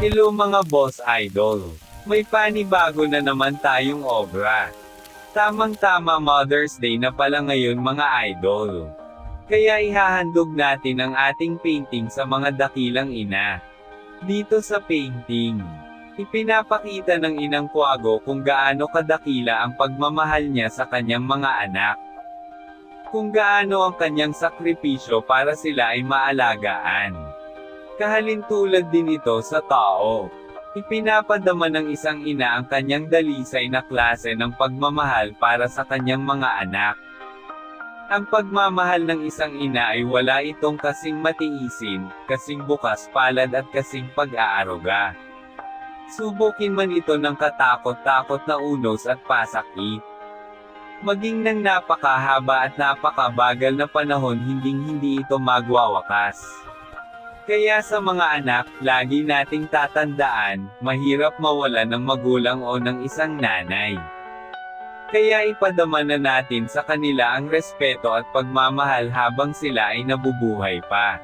Hello mga boss idol. May panibago na naman tayong obra. Tamang-tama Mother's Day na pala ngayon mga idol. Kaya ihahandog natin ang ating painting sa mga dakilang ina. Dito sa painting, ipinapakita ng inang Kuago kung gaano kadakila ang pagmamahal niya sa kanyang mga anak. Kung gaano ang kanyang sakripisyo para sila ay maalagaan. Kahalintulad din ito sa tao. Ipinapadama ng isang ina ang kanyang dalisay na klase ng pagmamahal para sa kanyang mga anak. Ang pagmamahal ng isang ina ay wala itong kasing matiisin, kasing bukas palad at kasing pag-aaruga. Subukin man ito ng katakot-takot na unos at pasakit. Maging ng napakahaba at napakabagal na panahon hinding-hindi ito magwawakas. Kaya sa mga anak, lagi nating tatandaan, mahirap mawala ng magulang o ng isang nanay. Kaya ipadama na natin sa kanila ang respeto at pagmamahal habang sila ay nabubuhay pa.